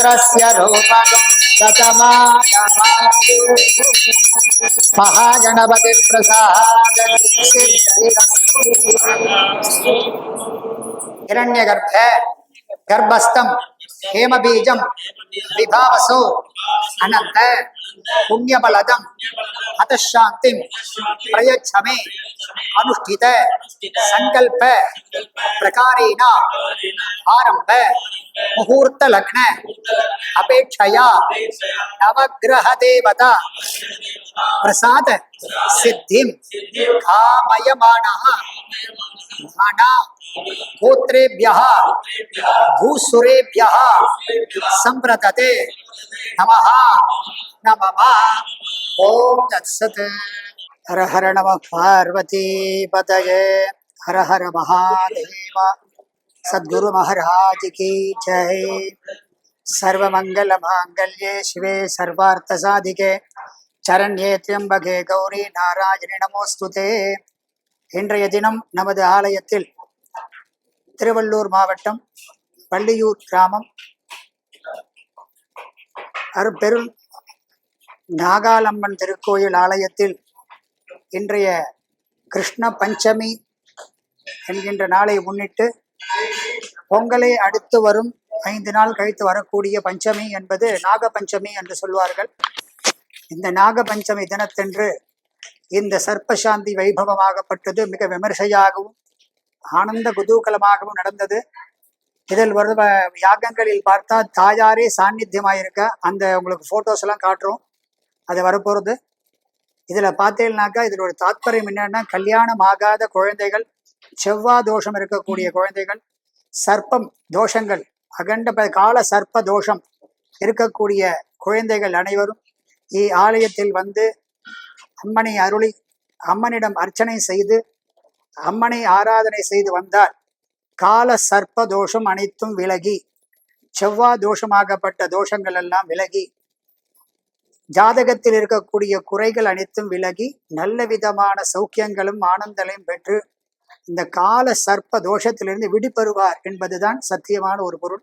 मित्रस्य रूपकं महागणपति प्रसाद हिरण्य गर्भ गर्भस्थम गर्भस्थं हेमबीजं विभावसो अनन्त पुण्यबलदं हतशान्तिं प्रयच्छ मे अनुष्ठित सङ्कल्प प्रकारेण आरंभ मुहूर्त लग्न अपेक्षया नवग्रह देवता प्रसाद सिद्धिं कामयमानः माना गोत्रेभ्यः भूसुरेभ्यः संव्रतते नमः नमः ॐ तत्सत् हर हर नमः पार्वती पतये हर हर महादेव सद्गुरु महाराज की जय सर्वमंगल मांगल्ये शिवे सर्वार्थ साधिके சரண்யே திரியம்பகே கௌரி நாராயணி நமோஸ்துதே இன்றைய தினம் நமது ஆலயத்தில் திருவள்ளூர் மாவட்டம் பள்ளியூர் கிராமம். அருப்பெரும் நாகாலம்மன் திருக்கோயில் ஆலயத்தில் இன்றைய கிருஷ்ண பஞ்சமி என்கின்ற நாளை முன்னிட்டு பொங்கலை அடுத்து வரும் ஐந்து நாள் கழித்து வரக்கூடிய பஞ்சமி என்பது நாக பஞ்சமி என்று சொல்வார்கள். இந்த நாக பஞ்சமி தினத்தன்று இந்த சர்ப்பசாந்தி வைபவமாகப்பட்டது. மிக விமர்சையாகவும் ஆனந்த குதூகலமாகவும் நடந்தது. இதில் வருது யாகங்களில் பார்த்தா தாயாரே சாநித்தியமாயிருக்க அந்த உங்களுக்கு ஃபோட்டோஸ் எல்லாம் காட்டுறோம். அது வரப்போகிறது இதில் பார்த்தீங்கன்னாக்கா இதனோட தாத்பரியம் என்னன்னா கல்யாணம் ஆகாத குழந்தைகள் செவ்வா தோஷம் இருக்கக்கூடிய குழந்தைகள் சர்ப்பம் தோஷங்கள் அகண்ட கால சர்ப்ப தோஷம் இருக்கக்கூடிய குழந்தைகள் அனைவரும் இ ஆலயத்தில் வந்து அம்மனை அருளி அம்மனிடம் அர்ச்சனை செய்து அம்மனை ஆராதனை செய்து வந்தால் கால சர்ப்ப தோஷம் அனைத்தும் விலகி செவ்வாய் தோஷமாகப்பட்ட தோஷங்கள் எல்லாம் விலகி ஜாதகத்தில் இருக்கக்கூடிய குறைகள் அனைத்தும் விலகி நல்ல விதமான சௌக்கியங்களும் ஆனந்தலையும் பெற்று இந்த கால சர்ப்ப தோஷத்திலிருந்து விடுபெறுவார் என்பதுதான் சத்தியமான ஒரு பொருள்.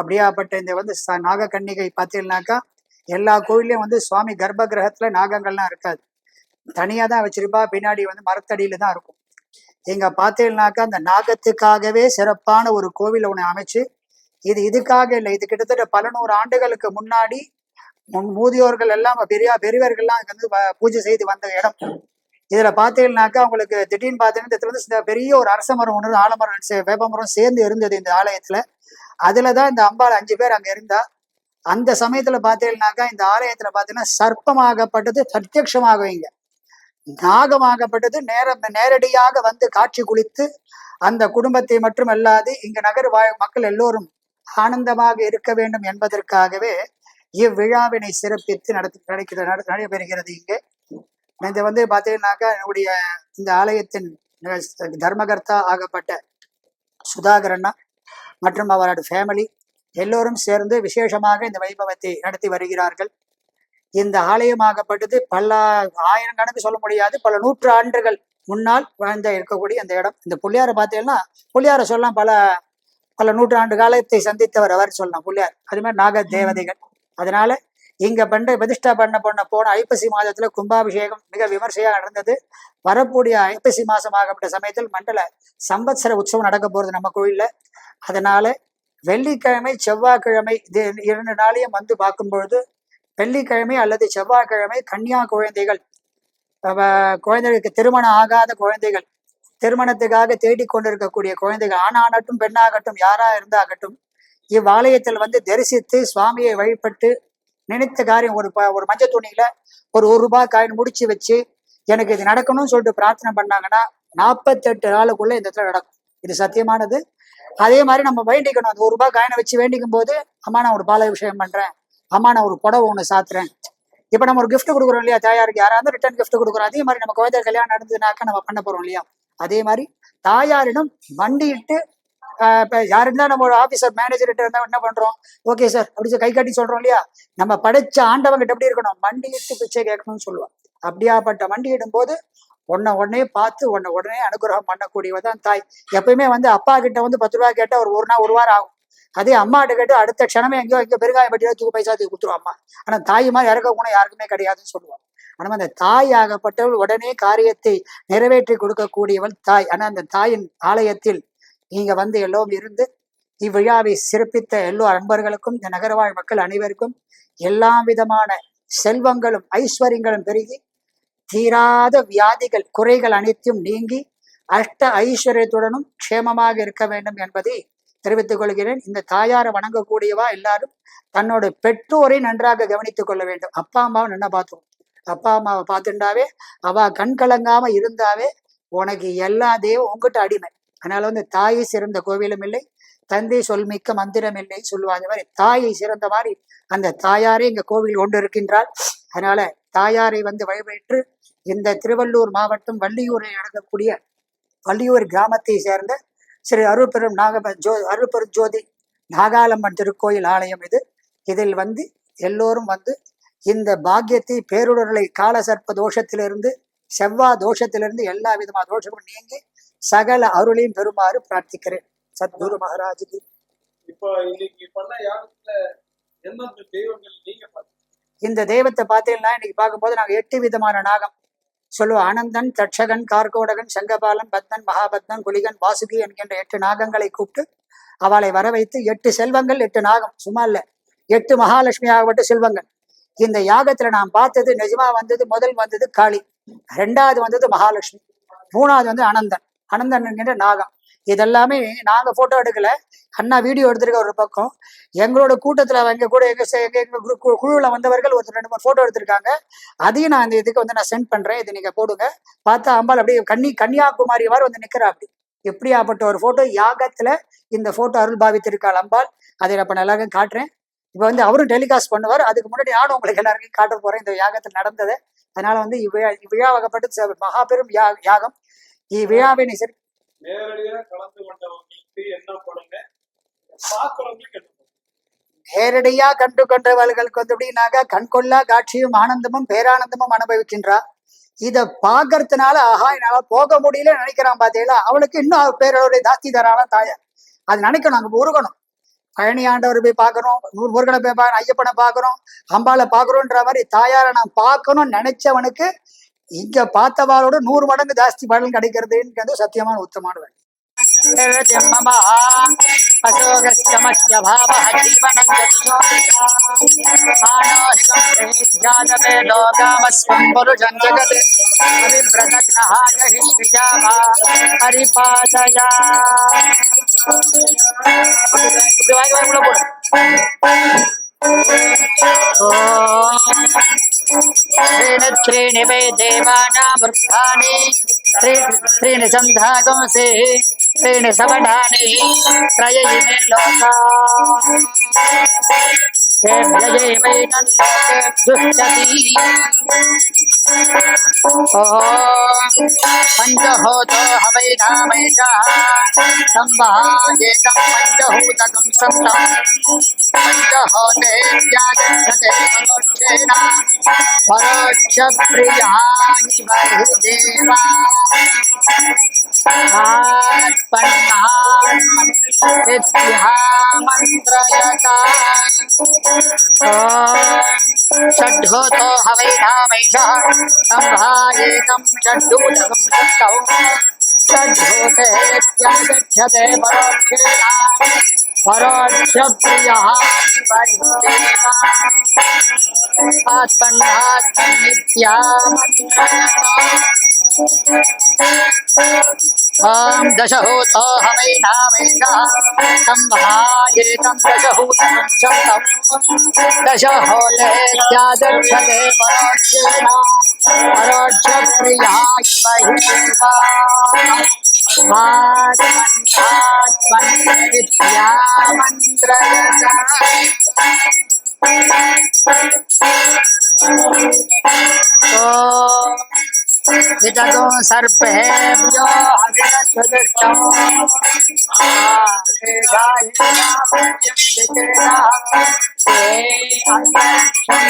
அப்படியாப்பட்ட இந்த வந்து ச- நாகக்கன்னிகை பார்த்தீங்கன்னாக்கா எல்லா கோயிலையும் வந்து சுவாமி கர்ப்ப கிரகத்துல நாகங்கள்லாம் இருக்காது. தனியாக தான் வச்சிருப்பா பின்னாடி வந்து மரத்தடியில தான் இருக்கும். இங்க பார்த்தீங்கன்னாக்கா அந்த நாகத்துக்காகவே சிறப்பான ஒரு கோவில் ஒன்று அமைச்சு இது இதுக்காக இல்லை இது கிட்டத்தட்ட பல நூறு ஆண்டுகளுக்கு முன்னாடி முன் மூதியோர்கள் எல்லாம் பெரிய பெரியவர்கள்லாம் இங்க வந்து வ- பூஜை செய்து வந்த இடம். இதுல பார்த்தீங்கன்னாக்கா உங்களுக்கு திடீர்னு பார்த்தீங்கன்னா இந்த இடத்துல வந்து பெரிய ஒரு அரச மரம் ஒன்று ஆலமரம் வேப்பமரம் சேர்ந்து இருந்தது இந்த ஆலயத்துல. அதுலதான் இந்த அம்பாள் அஞ்சு பேர் அங்க இருந்தா. அந்த சமயத்துல பார்த்தீங்கன்னாக்கா இந்த ஆலயத்துல பாத்தீங்கன்னா சர்ப்பமாகப்பட்டது பிரத்யட்சமாக வைங்க நாகமாகப்பட்டது. நேர நேரடியாக வந்து காட்சி குளித்து அந்த குடும்பத்தை மட்டும் அல்லாது இங்க நகர் வாழ் மக்கள் எல்லோரும் ஆனந்தமாக இருக்க வேண்டும் என்பதற்காகவே இவ்விழாவினை சிறப்பித்து நடத்தி நடக்கிறது நடைபெறுகிறது இங்கே. இது வந்து பார்த்தீங்கன்னாக்கா என்னுடைய இந்த ஆலயத்தின் தர்மகர்த்தா ஆகப்பட்ட சுதாகரண்ணா மற்றும் அவரோட ஃபேமிலி எல்லோரும் சேர்ந்து விசேஷமாக இந்த வைபவத்தை நடத்தி வருகிறார்கள். இந்த ஆலயமாகப்பட்டது பல ஆயிரம் கணக்கு சொல்ல முடியாது பல நூற்றாண்டுகள் முன்னால் வாழ்ந்த இருக்கக்கூடிய அந்த இடம். இந்த புள்ளியாரை பார்த்தீங்கன்னா புள்ளியாரை சொல்லலாம் பல பல நூற்றாண்டு காலத்தை சந்தித்தவர் அவர் சொல்லலாம் புள்ளியார். அது மாதிரி நாக தேவதைகள். அதனால இங்க பண்ண பிரதிஷ்டா பண்ண பண்ண போன ஐப்பசி மாதத்துல கும்பாபிஷேகம் மிக விமர்சையாக நடந்தது. வரக்கூடிய ஐப்பசி மாசம் ஆகப்பட்ட சமயத்தில் மண்டல சம்பத்சர உற்சவம் நடக்க போறது நம்ம கோயில்ல. அதனால வெள்ளிக்கிழமை செவ்வாய்க்கிழமை இது இரண்டு நாளையும் வந்து பார்க்கும் பொழுது வெள்ளிக்கிழமை அல்லது செவ்வாய்க்கிழமை கன்னியா குழந்தைகள் குழந்தைகளுக்கு திருமணம் ஆகாத குழந்தைகள். திருமணத்துக்காக தேடிக் கொண்டிருக்கக்கூடிய குழந்தைகள் ஆணாகட்டும் பெண்ணாகட்டும் யாரா இருந்தாகட்டும் இவ்வாலயத்தில் வந்து தரிசித்து சுவாமியை வழிபட்டு நினைத்த காரியம் ஒரு ப- ஒரு மஞ்சள் துணியில ஒரு ஒரு ரூபாய் காயின் முடிச்சு வச்சு எனக்கு இது நடக்கணும்னு சொல்லிட்டு பிரார்த்தனை பண்ணாங்கன்னா நாற்பத்தெட்டு நாளுக்குள்ள இந்த இடத்துல நடக்கும். இது சத்தியமானது. அதே மாதிரி நம்ம வேண்டிக்கணும். அந்த ஒரு ரூபாய் காயினை வச்சு வேண்டிக்கும் போது அம்மா நான் ஒரு பால விஷயம் பண்றேன். அம்மா நான் ஒரு புடவை ஒன்று சாத்துறேன். இப்போ நம்ம ஒரு கிஃப்ட் கொடுக்குறோம் இல்லையா? தாயாருக்கு யாராவது ரிட்டர்ன் கிஃப்ட் கொடுக்குறோம். அதே மாதிரி நம்ம குழந்தை கல்யாணம் நடந்ததுனாக்கா நம்ம பண்ண போறோம் இல்லையா? அதே மாதிரி தாயாரிடம் மண்டியிட்டு இப்போ இப்ப யார் நம்ம ஒரு ஆபீசர் மேனேஜர் இருந்தால் என்ன பண்றோம்? ஓகே சார் அப்படி கை கட்டி சொல்றோம் இல்லையா? நம்ம படைச்ச ஆண்டவங்கிட்ட எப்படி இருக்கணும்? மண்டியிட்டு பிச்சை கேட்கணும்னு சொல்லுவோம் அப்படியாப்பட்ட மண்டியிடும் போது உன்னை உடனே பார்த்து உன்னை உடனே அனுகிரகம் பண்ணக்கூடியவ தான் தாய். எப்பயுமே வந்து அப்பா கிட்ட வந்து பத்து ரூபா கேட்டால் ஒரு ஒரு நாள் ஒரு வாரம் ஆகும். அதே அம்மாட்ட கேட்டு அடுத்த க்ஷணமே எங்கேயோ எங்கேயோ பெருங்காய பட்டியோ தூக்கு பைசா தூக்கி கொடுத்துருவோம் அம்மா. ஆனா தாய் மாதிரி இறக்க குணம் யாருக்குமே கிடையாதுன்னு சொல்லுவோம் ஆனால் அந்த தாய் ஆகப்பட்டவள் உடனே காரியத்தை நிறைவேற்றி கொடுக்கக்கூடியவள் தாய். ஆனா அந்த தாயின் ஆலயத்தில் நீங்க வந்து எல்லோரும் இருந்து இவ்விழாவை சிறப்பித்த எல்லோ அன்பர்களுக்கும் இந்த நகரவாழ் மக்கள் அனைவருக்கும் எல்லா விதமான செல்வங்களும் ஐஸ்வர்யங்களும் பெருகி தீராத வியாதிகள் குறைகள் அனைத்தும் நீங்கி அஷ்ட ஐஸ்வர்யத்துடனும் க்ஷேமமாக இருக்க வேண்டும் என்பதை தெரிவித்துக் கொள்கிறேன். இந்த தாயாரை வணங்கக்கூடியவா எல்லாரும் தன்னோட பெற்றோரை நன்றாக கவனித்துக் கொள்ள வேண்டும். அப்பா அம்மாவை நல்லா பார்த்தோம் அப்பா அம்மாவை பார்த்துட்டாவே அவ கண் கலங்காம இருந்தாவே உனக்கு எல்லா தெய்வம் உங்ககிட்ட அடிமை. அதனால வந்து தாயை சிறந்த கோவிலும் இல்லை தந்தை சொல்மிக்க மந்திரம் இல்லை சொல்லுவாங்க. மாதிரி தாயை சிறந்த மாதிரி அந்த தாயாரே இங்க கோவில் கொண்டு இருக்கின்றாள். அதனால தாயாரை வந்து வழிபெற்று இந்த திருவள்ளூர் மாவட்டம் வள்ளியூரில் நடக்கக்கூடிய வள்ளியூர் கிராமத்தை சேர்ந்த ஸ்ரீ அருள்பெரும் நாக ஜோ அருள்பெரும் ஜோதி நாகாலம்மன் திருக்கோயில் ஆலயம் இது. இதில் வந்து எல்லோரும் வந்து இந்த பாக்கியத்தை பேருடர்களை காலசர்ப்ப தோஷத்திலிருந்து செவ்வா தோஷத்திலிருந்து எல்லா விதமான தோஷமும் நீங்கி சகல அருளையும் பெறுமாறு பிரார்த்திக்கிறேன். சத்குரு மகாராஜுக்கு. இப்போ இன்னைக்கு பண்ண யாகத்துல எந்தெந்த தெய்வங்கள் நீங்க பார்த்தீங்க இந்த தெய்வத்தை பார்த்தீங்கன்னா இன்னைக்கு பார்க்கும்போது நாங்கள் எட்டு விதமான நாகம். சொல்லு ஆனந்தன் தட்சகன் கார்கோடகன் சங்கபாலன் பத்மன் மகாபத்மன் குலிகன் வாசுகி என்கின்ற எட்டு நாகங்களை கூப்பிட்டு அவளை வர வைத்து எட்டு செல்வங்கள் எட்டு நாகம் சும்மா இல்ல எட்டு மகாலட்சுமி ஆகப்பட்ட செல்வங்கள். இந்த யாகத்துல நாம் பார்த்தது நிஜமா வந்தது முதல் வந்தது காளி ரெண்டாவது வந்தது மகாலட்சுமி மூணாவது வந்து அனந்தன் அனந்தன் என்கின்ற நாகம். இதெல்லாமே நாங்க போட்டோ எடுக்கல. அண்ணா வீடியோ எடுத்திருக்க ஒரு பக்கம். எங்களோட கூட்டத்துல எங்க கூட எங்க எங்கள் எங்க எங்க குரு- குழுவில் வந்தவர்கள் ஒருத்தர் ரெண்டு மூணு போட்டோ எடுத்திருக்காங்க. அதையும் நான் இந்த இதுக்கு வந்து நான் சென்ட் பண்றேன். இதை நீங்க போடுங்க. பார்த்தா அம்பாள் அப்படியே கன்னி கன்னியாகுமாரி மாதிரி வந்து நிக்கிறா அப்படி. எப்படியாப்பட்ட ஒரு போட்டோ யாகத்துல இந்த போட்டோ அருள் பாவித்திருக்காள் அம்பாள். அதை நான் இப்போ நான் காட்டுறேன். இப்ப வந்து அவரும் டெலிகாஸ்ட் பண்ணுவார். அதுக்கு முன்னாடி நானும் உங்களுக்கு எல்லாருக்கும் காட்ட போறேன். இந்த யாகத்தில் நடந்தது. அதனால வந்து இவ்விழா இவ்விழாவாகப்பட்டது வகப்பட்டு மகாபெரும் யா யாகம். இவ்விழாவினை சிற் நேரடியா கலந்து என்ன பண்ணுங்க? என்ன நேரடியா கண்டு கொண்டவர்களுக்கு வந்து எப்படின்னாக்கா கண்கொள்ளா காட்சியும் ஆனந்தமும் பேரானந்தமும் அனுபவிக்கின்றா. இத பாக்குறதுனால ஆஹா என்னால போக முடியல நினைக்கிறான் பாத்தீங்களா? அவளுக்கு இன்னும் அவ பேரோட ஜாஸ்தி தாயார் அது நினைக்கணும் அங்க உருகணும் பழனி ஆண்டவர் போய் பார்க்கணும் முருகனை போய் பார்க்கணும் ஐயப்பனை பாக்குறோம் அம்பாலை பார்க்கணுன்ற மாதிரி தாயாரை நான் பார்க்கணும்னு நினைச்சவனுக்கு இங்க பார்த்தவாளோட நூறு மடங்கு ஜாஸ்தி பலன் கிடைக்கிறதுன்றது சத்தியமான உத்தமான வேலை அசோகஸ்தமஸ்ய பாவः ஜீவனம் ஜாதவே லோகாமஸ்வம் புருஷம் ஜகத் அபிப்ரதக்னஹாய ஹி ஸ்ரீஜாமா ஹரிபாதயா இப்படி வாங்கி வாங்கி உள்ள போடு त्रीणि त्रीणि वै देवानामृतानि त्रीणि सन्धागंसि त्रीणि सवनानि त्रय इमे लोका। लोकेभ्युच्यति ॐ पञ्चहोतो हवैनामैषः संवहायेकं पञ्चहूतकं सप्तम् पञ्चहोतेभ्यागच्छते परोक्षेण परोक्षप्रियाणि वहि देवा मन्त्रयता षड्भूतो हवैधामैषः संभायेकं षड्भूतकं षष्टौ। षड्भूते यत्यागच्छते परोक्षेण परोक्षप्रियः आत्मन्नात्मनित्यामन्त्रयता माँ दशहूतो हमै नामेन्द्रः तं महाये तं दशहूतं चन्दं दशहोतेत्यादक्षते परोक्षेण परोक्षप्रियायि बहिर्वा मात्मन्नात्मन्त्रित्या विदतो सर्पेभ्यो हविरस्वदृष्टम् आशेषायिनाभुजम् ते अन्तरिक्षम्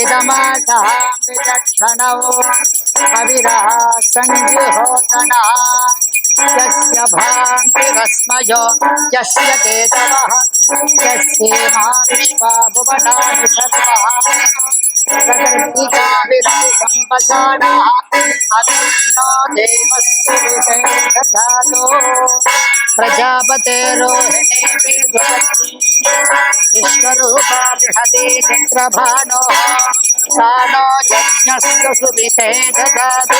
इदमासः विचक्षणौ कविरः सञ्जुहोतनः यस्य भान्तिरस्मयो यस्य प्रकृतिकाविरम्पसाणः अभिन्नो देवस्य विषेदधातो प्रजापतेरोहिणे विद्वत्ति विश्वरूपा बृहति चन्द्रभानो सानो यज्ञस्य सुविते ददातु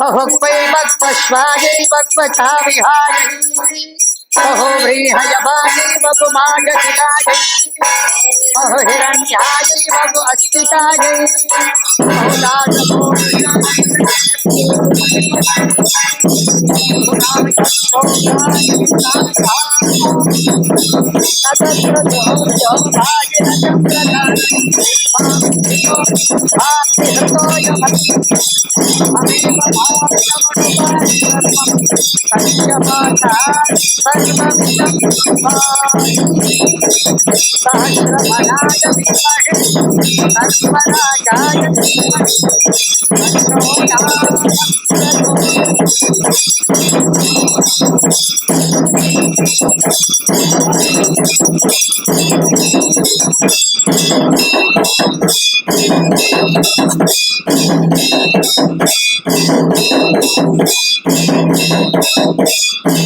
बहुक्वै वक्वश्वायै वक्वता विहायै बहो हिरण्यायै वपु अस्मितायै अहो சாஸ்திரமனாய விமகே தஸ்மராஜாய விமகே தன்னோ நாம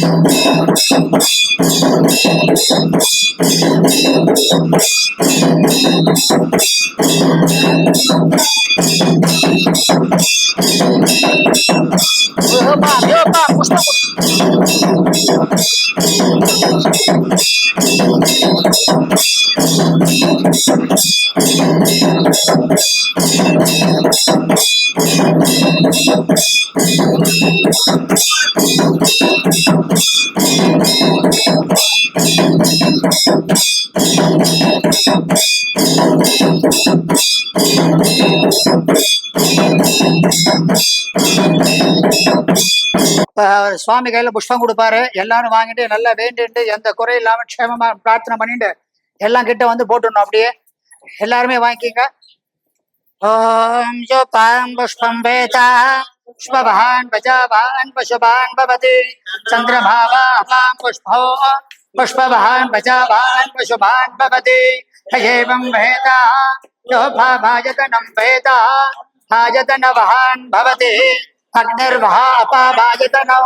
Thank you. சுவாமி கையில புஷ்பம் கொடுப்பாரு. எல்லாரும் வாங்கிட்டு நல்லா வேண்டிட்டு எந்த குறை இல்லாம க்ஷேமமா பிரார்த்தனை பண்ணிட்டு எல்லாம் கிட்ட வந்து போட்டுடணும் அப்படியே. எல்லாருமே வாங்கிக்கங்க. ஓம் யோபாம் புஷ்பம் வேதா புஷ்பவான் பஜாவான் பசுபான் பவதி சந்திரபாவாம் புஷ்போ पुष्पवान् भजावान् पशुभान् भवति। स एवं वेदा। यो भाजतनं वेदा। भाजतनवहान् भवति। अग्निर्वहा अपाभाजतनौ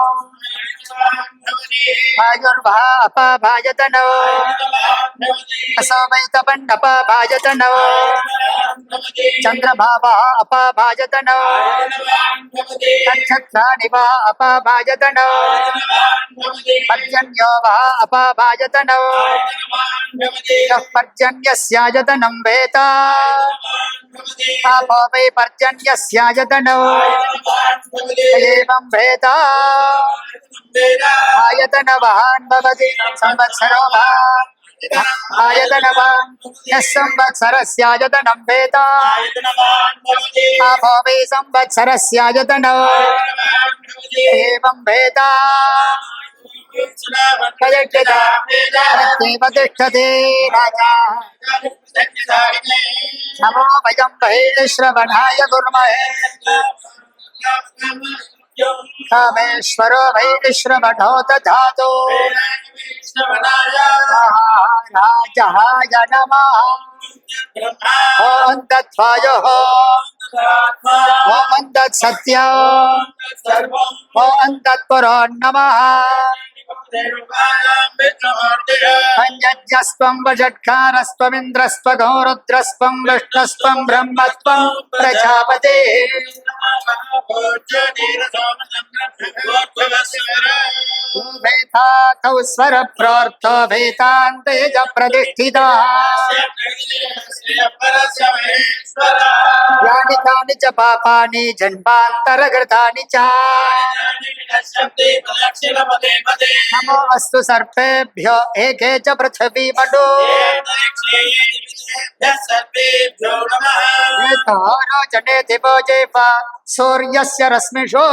भायुर्भापभाजतनो असौवैतपण्डपभाजतनो चन्द्रभावः अपभाजतनो नक्षत्राणिवः अपभाजतनो पर्जन्यो वः अपभाजतनो यः पर्जन्यस्याजतनं वेता आपो वै पर्जन्यस्याजतनो एवं वेता ఆయతనవాన్ భవతి సంవత్సరో వా ఆయతనవాన్ యः సంవత్సరస్యాయతనం వేత ఆభో వే సంవత్సరస్యాయతనం ఏవం వేత ప్రత్యేవ తిష్టతే రాజా నమో వయం బహిశ్రవణాయ గుర్మహే कामेश्वरो वै श्रवणो दधातु राजहाय नमः। ॐ तत्त्वायोः ॐ तत्सत्य ॐ तत्पुरो नमः। पञ्जज्ञस्त्वं वषट्कारस्त्वमिन्द्रस्त्व गौरुद्रस्त्वं विष्णस्त्वं ब्रह्मस्त्वं प्रजापते। भेताकौ स्वरप्रार्थो भेतान्तयज प्रतिष्ठितः च पापानि जन्मान्तरकृतानि च। नमो अस्तु सर्पेभ्य एके च पृथ्वी मडो तारो जटे दिवो जेवा सूर्यस्य रश्मिषो।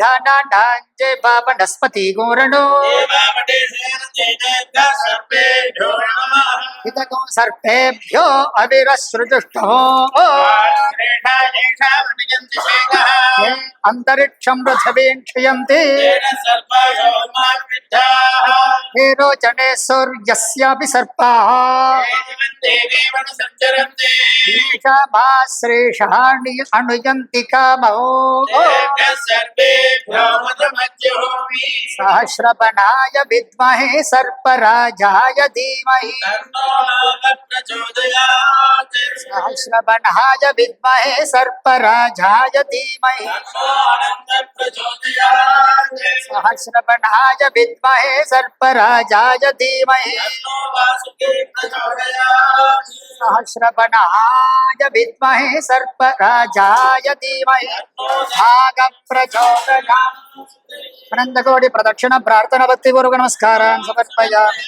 ध्यानाण्डाञ्जे वनस्पति गोरणो हितगो सर्पेभ्यो अविरसृजुष्टो अन्तरिक्षं पृथिवीं रोचने सूर्यस्यापि सर्पाः श्रेषाणि अनुयन्ति कामो सहस्रपणाय विद्महे सर्पराजाय धीमहि। सहस्रपणाय विद्महे सर्पराजाय धीमहि। सहस्रपणाय विद्महे सर्पराजाय धीमहि। सहस्रपणाय विद्महे सर्पराजाय धीमहि। అనంతకోటి ప్రదక్షిణ ప్రార్థన భక్తిపూర్వక నమస్కారాన్ని సమర్పయామి